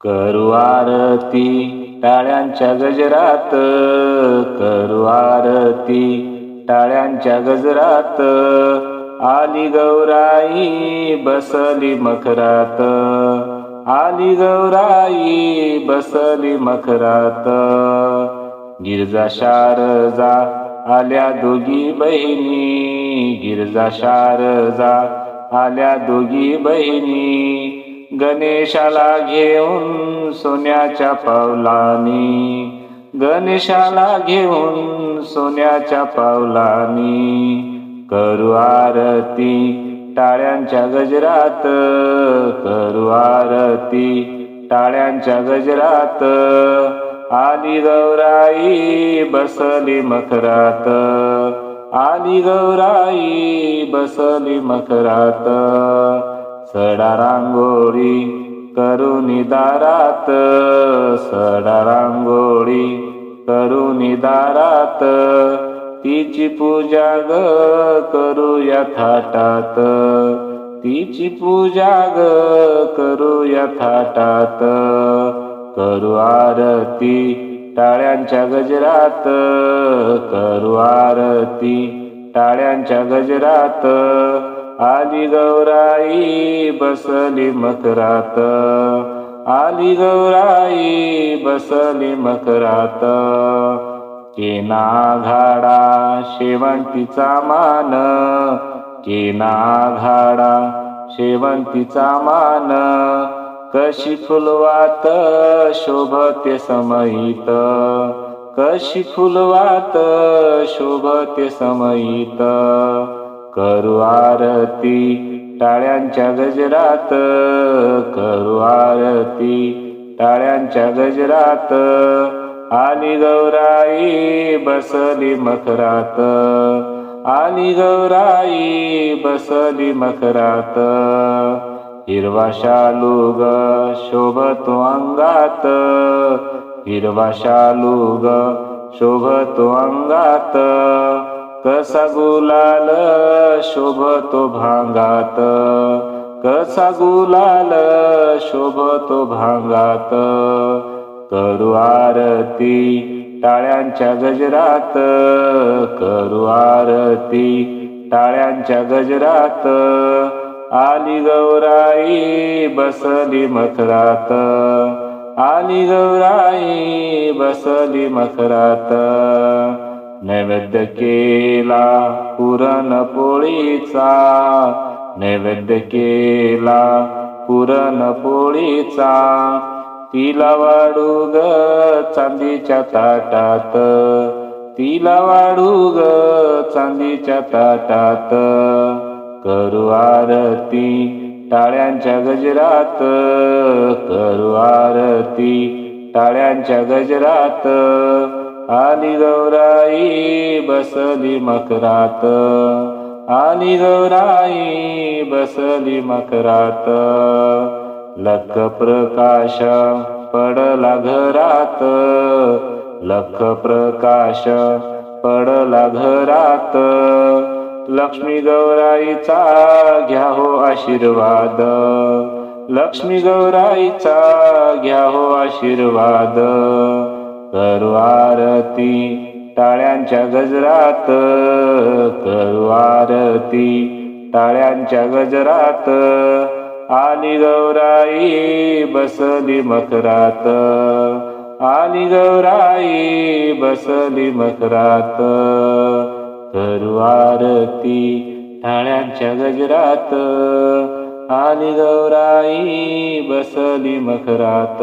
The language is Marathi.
करू आरती टाळ्यांच्या गजरात करू आरती टाळ्यांच्या गजरात आली गौराई बसली मखरात आली गौराई बसली मखरात. गिरजा शारजा आल्या दोघी बहिणी गिरजा शारजा आल्या दोघी बहिणी गणेशाला घेऊन सोन्याच्या पावलानी. गणेशाला घेऊन सोन्याच्या पावलानी. करू आरती टाळ्यांच्या गजरात करू आरती टाळ्यांच्या गजरात. आली गौराई बसली मखरात आली गौराई बसली मखरात. सडा रांगोळी करुनी दारात सडा रांगोळी करुनी दारात. तिची पूजा ग करूया थाटात तिची पूजा ग करूया थाटात. करू आरती टाळ्यांच्या गजरात करू आरती टाळ्यांच्या गजरात. आली गौराई बसली मकरात आली गौराई बसली मकरात केना घाडा शेवंतीचा मान. केना घाडा शेवंतीचा मान. कशी फुलवात शोभते समयित कशी फुलवात शोभते समयित करू आरती टाळ्यांच्या गजरात करू आरती टाळ्यांच्या गजरात. आली गौराई बसली मखरात आली गौराई बसली मखरात. हिरवा शालूग शोभतो अंगात हिरवा शालूग शोभतो अंगात. कसा गुलाल शोभतो भांगात? कसा गुलाल शोभतो भांगात? करू आरती टाळ्यांच्या गजरात. करू आरती टाळ्यांच्या गजरात. आली गौराई बसली मखरात आली गौराई बसली मखरात नैवेद्य केला पुरणपोळीचा नैवेद्य केला पुरणपोळीचा तिला वाढू ग चांदीच्या ताटात. तिला वाढू ग चांदीच्या ताटात. करू आरती टाळ्यांच्या गजरात. करू आरती टाळ्यांच्या गजरात. आली गौराई बसली मकरात. आली गौराई बसली मकरात. लख प्रकाश पडला घरात. लख प्रकाश पडला घरात. लक्ष्मी गौराईचा घ्या हो आशीर्वाद. लक्ष्मी गौराईचा घ्या हो आशीर्वाद. करू आरती टाळ्यांच्या गजरात करू आरती टाळ्यांच्या गजरात. आली गौराई बसली मकरात आली गौराई बसली मकरात करू आरती टाळ्यांच्या गजरात आली गौराई बसली मकरात